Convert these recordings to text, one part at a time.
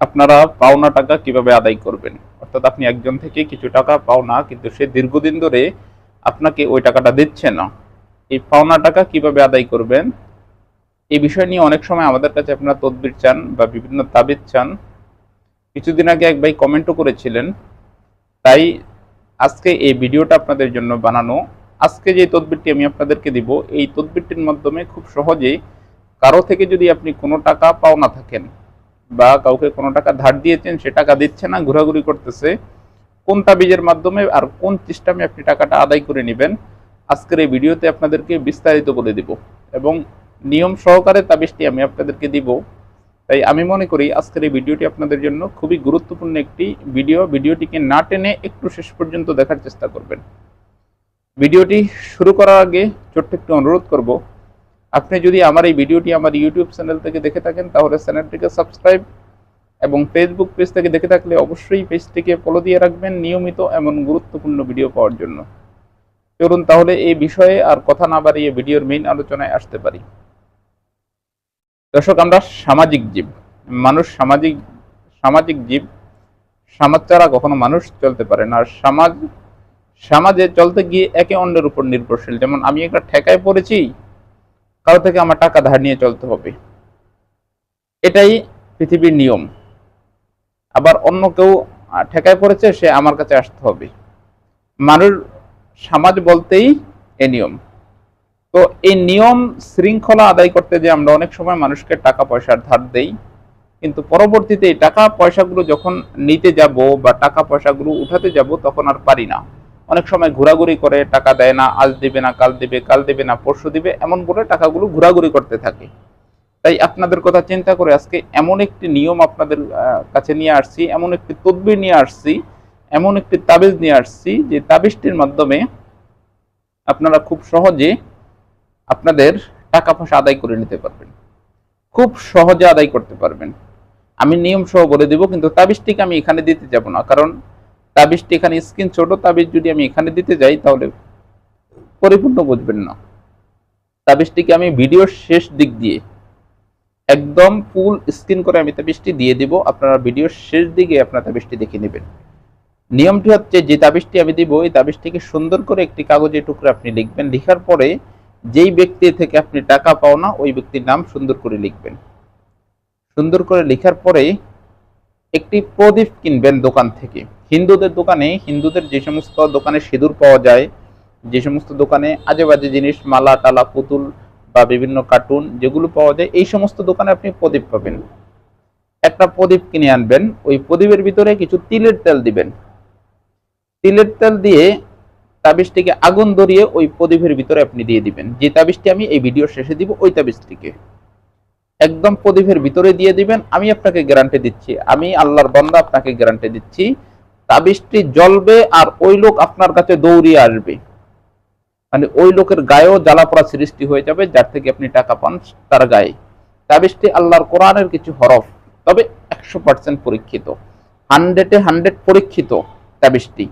আপনারা পাওনা টাকা কীভাবে আদায় করবেন? অর্থাৎ আপনি একজন থেকে কিছু টাকা পাওনা, কিন্তু সে দীর্ঘদিন ধরে আপনাকে ওই টাকাটা দিচ্ছে না। এই পাওনা টাকা কীভাবে আদায় করবেন? এই বিষয় নিয়ে অনেক সময় আমাদের কাছে আপনারা তদবির চান বা বিভিন্ন তাবিজ চান। কিছুদিন আগে এক ভাই কমেন্টও করেছিলেন, তাই আজকে এই ভিডিওটা আপনাদের জন্য বানানো। আজকে যে তদবিরটি আমি আপনাদেরকে দিব, এই তদবিরটির মাধ্যমে খুব সহজেই কারও থেকে যদি আপনি কোনো টাকা পাওনা থাকেন বা কাউকে কোনো টাকা ধার দিয়েছেন, সে টাকা দিচ্ছে না, ঘোরাঘুরি করতেছে কোন তাবিজের মাধ্যমে আর কোন সিস্টেমে আপনি টাকাটা আদায় করে নেবেন, আজকের এই ভিডিওতে আপনাদেরকে বিস্তারিত বলে দিব। এবং নিয়ম সহকারে তাবিজটি আমি আপনাদেরকে দিব। তাই আমি মনে করি আজকের এই ভিডিওটি আপনাদের জন্য খুবই গুরুত্বপূর্ণ একটি ভিডিও। ভিডিওটিকে না টেনে একটু শেষ পর্যন্ত দেখার চেষ্টা করবেন। ভিডিওটি শুরু করার আগে ছোট্ট একটু অনুরোধ করব আপনি যদি আমার এই ভিডিওটি আমার ইউটিউব চ্যানেল থেকে দেখে থাকেন, তাহলে চ্যানেলটিকে সাবস্ক্রাইব এবং ফেসবুক পেজ থেকে দেখে থাকলে অবশ্যই পেজটিকে ফলো দিয়ে রাখবেন নিয়মিত এমন গুরুত্বপূর্ণ ভিডিও পাওয়ার জন্য। চলুন তাহলে এই বিষয়ে আর কথা না বাড়িয়ে ভিডিওর মেইন আলোচনায় আসতে পারি। দর্শক, আমরা সামাজিক জীব। মানুষ সামাজিক সামাজিক জীব, সমাজ ছাড়া কখনো মানুষ চলতে পারে না। আর সমাজ, সমাজে চলতে গিয়ে একে অন্যের উপর নির্ভরশীল। যেমন আমি একটা ঠেকায় পড়েছি কারও থেকে আমার টাকা ধার নিয়ে চলতে হবে। এটাই পৃথিবীর নিয়ম। আবার অন্য কেউ ঠেকায় পড়েছে, সে আমার কাছে আসতে হবে। মানুষ, সমাজ বলতেই এ নিয়ম। তো এই নিয়ম শৃঙ্খলা আদায় করতে যে আমরা অনেক সময় মানুষকে টাকা পয়সার ধার দেই, কিন্তু পরবর্তীতে এই টাকা পয়সাগুলো যখন নিতে যাব বা টাকা পয়সাগুলো উঠাতে যাব, তখন আর পারি না। অনেক সময় ঘোরাঘুরি করে, টাকা দেয় না, আজ দিবে না, কাল দিবে কাল দিবে না, পরশু দিবে, এমন করে টাকাগুলো ঘোরাঘুরি করতে থাকে। তাই আপনাদের কথা চিন্তা করে আজকে এমন একটি নিয়ম আপনাদের কাছে নিয়ে আসছি, এমন একটি তদবির নিয়ে আসছি, এমন একটি তাবিজ নিয়ে আসছি, যে তাবিজটির মাধ্যমে আপনারা খুব সহজে আপনাদের টাকা পয়সা আদায় করে নিতে পারবেন। খুব সহজে আদায় করতে পারবেন। আমি নিয়ম সহ বলে দেব, কিন্তু তাবিজটিকে আমি এখানে দিতে যাব না, কারণ তাবিজটি এখানে স্ক্রিন ছোট, তাবিজ যদি আমি এখানে দিতে যাই তাহলে পরিপূর্ণ বুঝবেন না। তাবিজটিকে আমি ভিডিওর শেষ দিক দিয়ে একদম ফুল স্ক্রিন করে আমি তাবিজটি দিয়ে দিব। আপনারা ভিডিওর শেষ দিকে আপনার তাবিজটি দেখে নেবেন। নিয়মটি হচ্ছে যে তাবিজটি আমি দিব, এই তাবিজটিকে সুন্দর করে একটি কাগজে টুকরো আপনি লিখবেন। লিখার পরে যেই ব্যক্তি থেকে আপনি টাকা পাও না ওই ব্যক্তির নাম সুন্দর করে লিখবেন। সুন্দর করে লেখার পরে একটি প্রদীপ কিনবেন দোকান থেকে। হিন্দুদের দোকানে, হিন্দুদের যে সমস্ত দোকানে সিঁদুর পাওয়া যায়, যে সমস্ত দোকানে আজে বাজে জিনিস, মালা, টালা, পুতুল বা বিভিন্ন কার্টুন যেগুলো পাওয়া যায়, এই সমস্ত দোকানে আপনি প্রদীপ পাবেন। একটা প্রদীপ কিনে আনবেন, ওই প্রদীপের ভিতরে কিছু তিলের তেল দিবেন। তিলের তেল দিয়ে তাবিজটিকে আগুন ধরিয়ে ওই প্রদীপের ভিতরে আপনি দিয়ে দিবেন। যে তাবিজটি আমি এই ভিডিও শেষে দিব, ওই তাবিজটিকে। একদম প্রদীপের ভিতরে দিয়ে দিবেন, আমি আপনাকে গ্যারান্টি দিচ্ছি, আমি আল্লাহর বান্দা আপনাকে গ্যারান্টি দিচ্ছি, তাবিজটি জ্বলবে আর ওই লোক আপনার কাছে দৌড়িয়ে আসবে। মানে ওই লোকের গায়েও জ্বালা পড়া সৃষ্টি হয়ে যাবে, যার থেকে আপনি টাকা পান তার গায়ে। তাবিজটি আল্লাহর কোরআনের কিছু হরফ, তবে একশো পার্সেন্ট পরীক্ষিত হান্ড্রেডে হান্ড্রেড পরীক্ষিত তাবিজটি।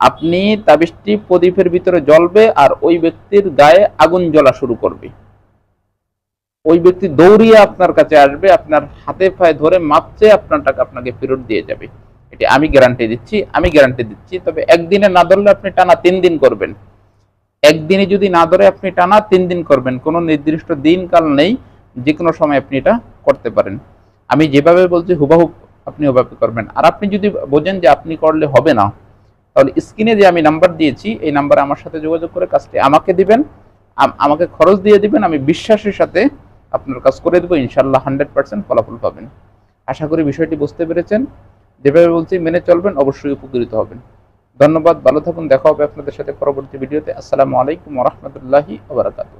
আপনি তাবিজটি প্রদীপের ভিতরে জ্বলবে আর ওই ব্যক্তির গায়ে আগুন জ্বলা শুরু করবে। ওই ব্যক্তি দৌড়িয়ে আপনার কাছে আসবে, আপনার হাতে পায়ে ধরে মাপছে, আপনার টাকা আপনাকে ফেরত দিয়ে যাবে। এটি আমি গ্যারান্টি দিচ্ছি, আমি গ্যারান্টি দিচ্ছি, তবে একদিনে না ধরলে আপনি টানা তিন দিন করবেন। একদিনে যদি না ধরে আপনি টানা তিন দিন করবেন, কোনো নির্দিষ্ট দিন কাল নেই যে কোনো সময় আপনি এটা করতে পারেন। আমি যেভাবে বলছি হুবাহুব আপনি ওভাবে করবেন। আর আপনি যদি বোঝেন যে আপনি করলে হবে না, তাহলে স্ক্রিনে যে আমি নাম্বার দিয়েছি, এই নাম্বারে আমার সাথে যোগাযোগ করে কাজটি আমাকে দিবেন আমাকে খরচ দিয়ে দিবেন, আমি বিশ্বাসের সাথে আপনার কাজ করে দেবো ইনশাল্লাহ হান্ড্রেড পার্সেন্ট ফলাফল পাবেন। আশা করি বিষয়টি বুঝতে পেরেছেন। যেভাবে বলছি, মেনে চলবেন, অবশ্যই উপকৃত হবেন। ধন্যবাদ, ভালো থাকুন, দেখা হবে আপনাদের সাথে পরবর্তী ভিডিওতে। আসসালামু আলাইকুম রহমতুল্লাহি আবরাকাতু